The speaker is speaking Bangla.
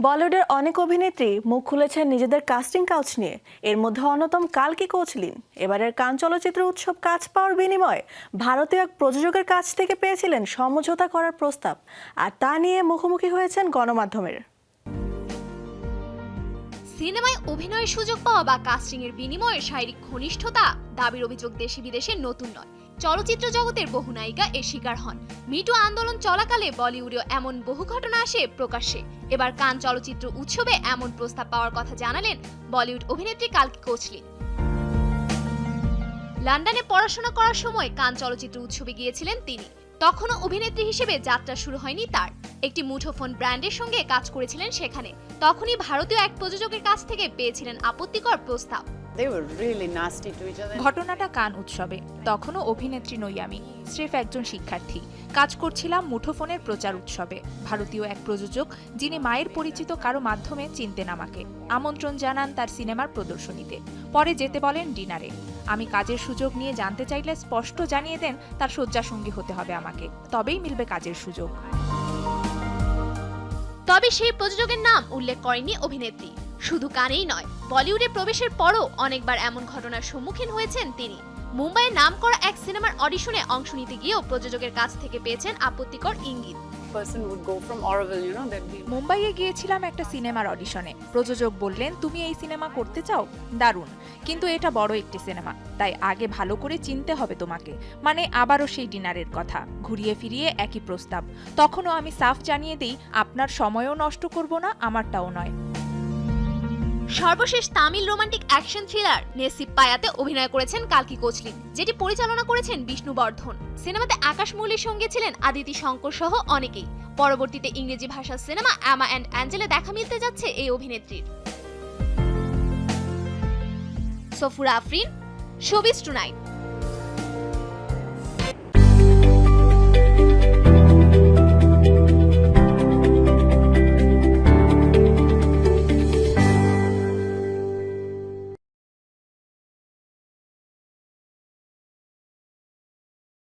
বলিউডের অনেক অভিনেত্রী মুখ খুলেছেন নিজেদের কাস্টিং কাউচ নিয়ে। এর মধ্যে অন্যতম কালকি কৌচলিন এবারের কান চলচ্চিত্র উৎসব কাজ পাওয়ার বিনিময়ে ভারতীয় এক প্রযোজকের কাছ থেকে পেয়েছিলেন সমঝোতা করার প্রস্তাব। আর তা নিয়ে মুখোমুখি হয়েছেন গণমাধ্যমের। সিনেমায় অভিনয়ের সুযোগ পাওয়া বা কাস্টিং এর বিনিময়ে শারীরিক ঘনিষ্ঠতা দাবির অভিযোগ দেশে বিদেশে নতুন নয়। চলচ্চিত্র জগতের বহু নায়িকা এর শিকার হন। মিটু আন্দোলন চলাকালে বলিউডেও এমন বহু ঘটনা আসে প্রকাশ্যে। এবার কান চলচ্চিত্র উৎসবে এমন প্রস্তাব পাওয়ার কথা জানালেন বলিউড অভিনেত্রী কালকি কোচলিন লন্ডনে পড়াশোনা করার সময় কান চলচ্চিত্র উৎসবে গিয়েছিলেন তিনি। তখনও অভিনেত্রী হিসেবে যাত্রা শুরু হয়নি তার। একটি মুঠোফোন ব্র্যান্ডের সঙ্গে কাজ করেছিলেন সেখানে। তখনই ভারতীয় এক প্রযোজকের কাছ থেকে পেয়েছিলেন আপত্তিকর প্রস্তাব। They were really nasty to each other. ঘটনাটা কান উৎসবে। তখনও অভিনেত্রী নই আমি স্রেফ একজন শিক্ষার্থী। কাজ করছিলাম মুঠোফোনের প্রচার উৎসবে। ভারতীয় এক প্রযোজক যিনি মায়ের পরিচিত কারও মাধ্যমে চিনতেন আমাকে। আমন্ত্রণ জানান তার সিনেমার প্রদর্শনীতে। পরে যেতে বলেন ডিনারে। আমি কাজের সুযোগ নিয়ে জানতে চাইলে স্পষ্ট জানিয়ে দেন তার শয্যাসঙ্গী হতে হবে আমাকে। তবেই মিলবে কাজের সুযোগ। তবে সেই প্রযোজকের নাম উল্লেখ করেনি অভিনেত্রী। শুধু কানেই নয় বলিউডে প্রবেশের পরও অনেকবার এমন ঘটনার সম্মুখীন হয়েছেন তিনি। মুম্বাইয়ে নাম করা এক সিনেমার অডিশনে অংশ নিতে গিয়েও প্রযোজকের কাছ থেকে পেয়েছেন আপত্তিকর ইঙ্গিত। মুম্বাইয়ে গিয়েছিলাম একটা সিনেমার অডিশনে। প্রযোজক বললেন তুমি এই সিনেমা করতে চাও? দারুণ। কিন্তু এটা বড় একটি সিনেমা তাই আগে ভালো করে চিনতে হবে তোমাকে। মানে আবারও সেই ডিনারের কথা ঘুরিয়ে ফিরিয়ে একই প্রস্তাব। তখনও আমি সাফ জানিয়ে দিই আপনার সময়ও নষ্ট করব না আমারটাও নয়। সর্বশেষ তামিল রোমান্টিক অ্যাকশন থ্রিলার নেসিপ পায়াতে অভিনয় করেছেন কালকি কোচলিন, যেটি পরিচালনা করেছেন বিষ্ণু বর্ধন। সিনেমাতে আকাশ মৌলির সঙ্গে ছিলেন আদিতি শঙ্কর সহ অনেকেই। পরবর্তীতে ইংরেজি ভাষার সিনেমা অ্যামা অ্যান্ড অ্যাঞ্জেলে দেখা মিলতে যাচ্ছে এই অভিনেত্রীর। Safura Afrin showbiz tonight.